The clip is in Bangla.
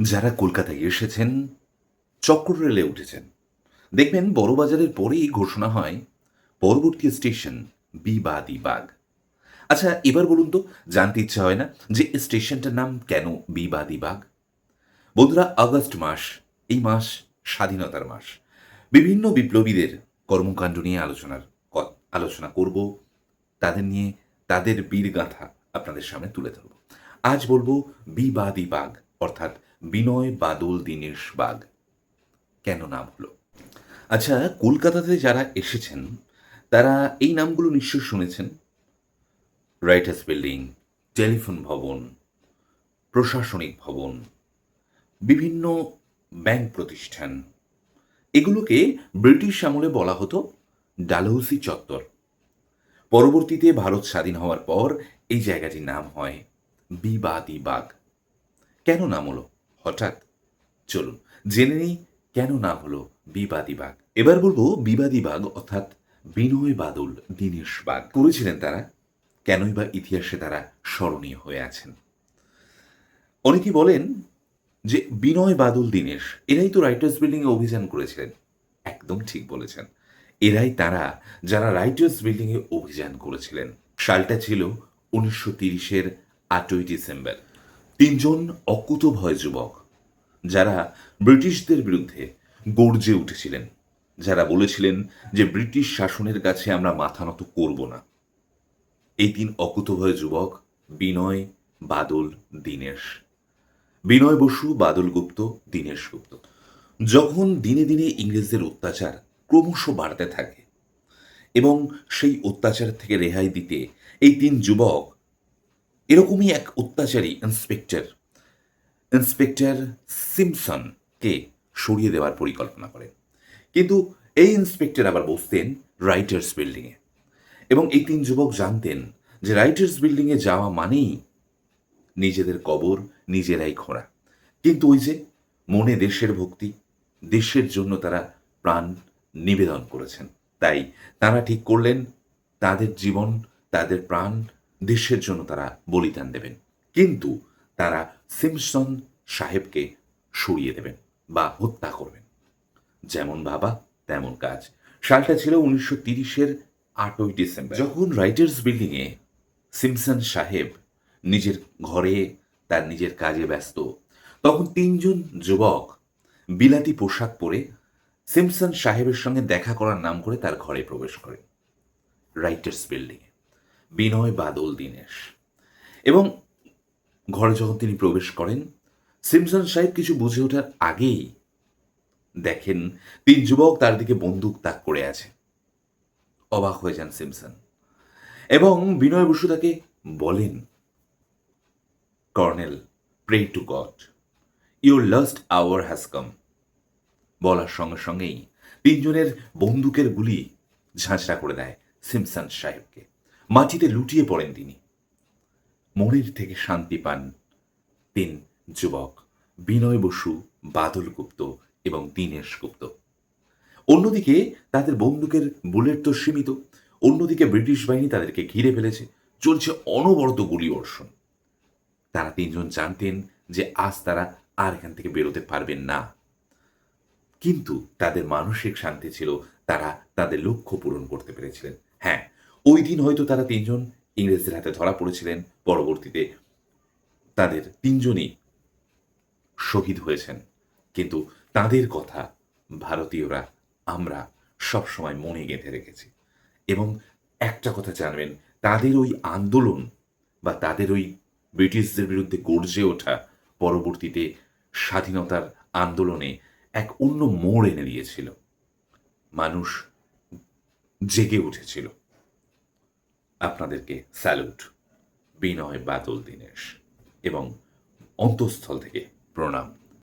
যারা কলকাতায় এসেছেন চক্র রেলে উঠেছেন। দেখবেন বড়বাজারের পরেই ঘোষণা হয়, পরবর্তী স্টেশন বিবাদী বাগ আচ্ছা এবার বলুন তো, জানতে ইচ্ছা হয় না যে স্টেশনটার নাম কেন বিবাদী বাগ বন্ধুরা, আগস্ট মাস, এই মাস স্বাধীনতার মাস। বিভিন্ন বিপ্লবীদের কর্মকাণ্ড নিয়ে আলোচনার আলোচনা করব। তাদের নিয়ে তাদের বীরগাথা আপনাদের সামনে তুলে ধরব। আজ বলব বিবাদী বাগ অর্থাৎ বিনয় বাদল দীনেশ বাগ। কেন নাম হলো? আচ্ছা কলকাতাতে যারা এসেছেন, তারা এই নামগুলো নিশ্চয় শুনেছেন। রাইটার্স বিল্ডিং, টেলিফোন ভবন, প্রশাসনিক ভবন, বিভিন্ন ব্যাংক প্রতিষ্ঠান। এগুলোকে ব্রিটিশ আমলে বলা হতো ডালহৌসি চত্বর। পরবর্তীতে ভারত স্বাধীন হওয়ার পর এই জায়গাটির নাম হয় বিবাদী বাগ। কেন নাম হলো? হঠাৎ চলুন, জেনে নিই কেন নাম হলো বিবাদী বাগ এবার বলব বিবাদী বাগ অর্থাৎ বিনয় বাদল, দীনেশ বাগ করেছিলেন তারা? কেনই বা ইতিহাসে তারা স্মরণীয় হয়ে আছেন? অনেকেই বলেন যে বিনয় বাদল, দীনেশ, এরাই তো রাইটার্স বিল্ডিংয়ে অভিযান করেছিলেন। একদম ঠিক বলেছেন। এরাই তারা যারা রাইটার্স বিল্ডিংয়ে অভিযান করেছিলেন। সালটা ছিল উনিশশো তিরিশের আটই ডিসেম্বর। তিনজন অকুতভয় যুবক যারা ব্রিটিশদের বিরুদ্ধে গর্জে উঠেছিলেন, যারা বলেছিলেন যে ব্রিটিশ শাসনের কাছে আমরা মাথা নত করব না। এই তিন অকুতভয় যুবক, বিনয়, বাদল, দীনেশ। বিনয় বসু, বাদল গুপ্ত, দীনেশ গুপ্ত। যখন দিনে দিনে ইংরেজদের অত্যাচার ক্রমশ বাড়তে থাকে এবং সেই অত্যাচার থেকে রেহাই দিতে এই তিন যুবক, এরকমই এক অত্যাচারী ইন্সপেক্টর ইন্সপেক্টর সিমসনকে সরিয়ে দেওয়ার পরিকল্পনা করেন। কিন্তু এই ইন্সপেক্টর আবার বসতেন রাইটার্স বিল্ডিংয়ে। এবং এই তিন যুবক জানতেন যে রাইটার্স বিল্ডিংয়ে যাওয়া মানেই নিজেদের কবর, নিজেরাই খোঁড়া। কিন্তু ওই যে মনে দেশের ভক্তি, দেশের জন্য তারা প্রাণ নিবেদন করেছেন। তাই তারা ঠিক করলেন, তাদের জীবন, তাদের প্রাণ, দেশের জন্য তারা বলিদান দেবেন। কিন্তু তারা সিমসন সাহেবকে সরিয়ে দেবেন বা হত্যা করবেন। যেমন বাবা, তেমন কাজ। সালটা ছিল উনিশশো তিরিশের আটই ডিসেম্বর। যখন রাইটার্স বিল্ডিংয়ে সিমসন সাহেব নিজের ঘরে তার নিজের কাজে ব্যস্ত, তখন তিনজন যুবক বিলাতি পোশাক পরে সিমসন সাহেবের সঙ্গে দেখা করার নাম করে তার ঘরে প্রবেশ করেন রাইটার্স বিল্ডিংয়ে। বিনয় বাদল দীনেশ। এবং ঘরে যখন তিনি প্রবেশ করেন সিমসন সাহেব কিছু বুঝে ওঠার আগেই দেখেন, তিন যুবক তার দিকে বন্দুক তাক করে আছে। অবাক হয়ে যান সিমসন। এবং বিনয় বসু তাকে বলেন, colonel pray to God your last hour has come বলার সঙ্গে সঙ্গেই তিনজনের বন্দুকের গুলি ঝাঁঝরা করে দেয় সিমসন সাহেবকে। মাটিতে লুটিয়ে পড়েন তিনি। মনের থেকে শান্তি পান তিন যুবক বিনয় বসু, বাদল গুপ্ত এবং দীনেশ গুপ্ত। অন্যদিকে তাদের বন্দুকের বুলেট তো সীমিত। অন্যদিকে ব্রিটিশ বাহিনী তাদেরকে ঘিরে ফেলেছে। চলছে অনবরত গুলি বর্ষণ তারা তিনজন জানতেন যে আজ তারা আর এখান থেকে বেরোতে পারবেন না। কিন্তু তাদের মানসিক শান্তি ছিল, তারা তাদের লক্ষ্য পূরণ করতে পেরেছিলেন। হ্যাঁ ওই দিন হয়তো তারা তিনজন ইংরেজদের হাতে ধরা পড়েছিলেন। পরবর্তীতে তাদের তিনজনই শহীদ হয়েছেন। কিন্তু তাদের কথা ভারতীয়রা, আমরা সবসময় মনে গেঁথে রেখেছি। এবং একটা কথা জানবেন, তাদের ওই আন্দোলন বা তাদের ওই ব্রিটিশদের বিরুদ্ধে গর্জে ওঠা পরবর্তীতে স্বাধীনতার আন্দোলনে এক অন্য মোড় এনে দিয়েছিল। মানুষ জেগে উঠেছিল। আপনাদেরকে স্যালুট, বিনয় বাদল দীনেশ, এবং অন্তঃস্থল থেকে প্রণাম